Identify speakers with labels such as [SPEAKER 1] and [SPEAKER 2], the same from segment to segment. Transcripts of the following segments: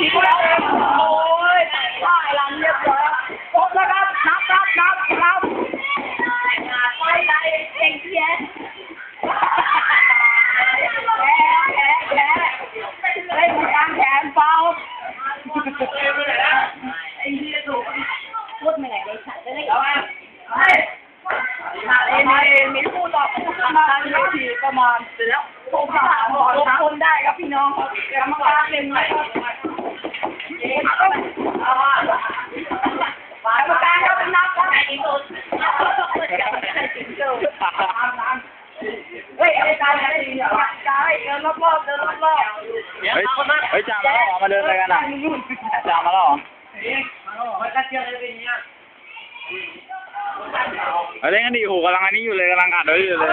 [SPEAKER 1] ทีแล้โอ้ยถ่ายรันเรียบร้อยครบแล้วครับ นับนับนับนับไปไปเก่งเพี้ยแพ้แพ้แพ้เล่นกลางแขนเปล่าไอ้เหี้ยถูกพูดเหนื่อยเลยฉันจะได้กลับมาเอ็มเอ็มมีคู่ต่อคู่ประมาณนาทีประมาณเสร็จแล้วโทรหาหมอทุกคนได้ครับพี่น้องครับกรรมการหนึ่งนะครับเอ๊ะเอาอะกรรมการครับนับครับไหนที่สุดเฮ้ยไอ้ตายอะไรเนี่ยตายเดินรอบๆเดินรอบๆ
[SPEAKER 2] เฮ้ยเฮ้ยจ่ามาแล้วเหรอมาเดินอะไรกันอะจ่ามาแล้วเหรอเฮ้ยเล่นกันดิโหกำลังอันนี้อยู่เลยกำลังอัดไว้อยู่เลย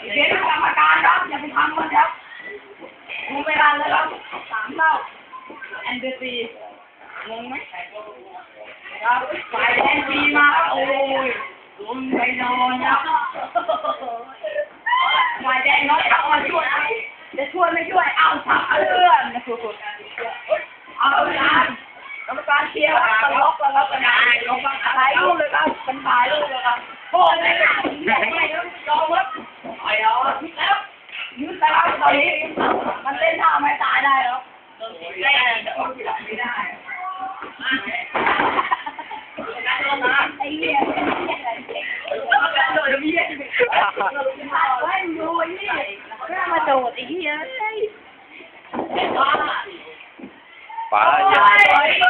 [SPEAKER 1] เดี๋ยวกรรมการครับอย่าไปทำมันครับดูเวลาเลยครับสามเท่าแอนเดอร์ซีงงไหมครับฝ่ายแอนซีมาครับโอ้ยลุมไปนอนครับฝ่าแด ช่วยไม่ช่วย เอาทำเลื่อนเอาการกรรมการเชียร์ครับล็อกแล้วครับกรรมการล็อกถ่ายรูปเลยครับเป็นถ่ายรูปเลยครับโอ้ยไม่ได้ไม่ได้ยอมรับไอ้เอาแล้วยืดแล้วตอนนี้มันเล่นท่าไม่ตายได้แล้วเล่นไม่ได้ไอ้เหี้ยโดดเหี้ยไอ้ดูไอ้เหี้ยแม่มาโดดไอ้เหี้ย
[SPEAKER 2] ป๋า
[SPEAKER 1] ไอ้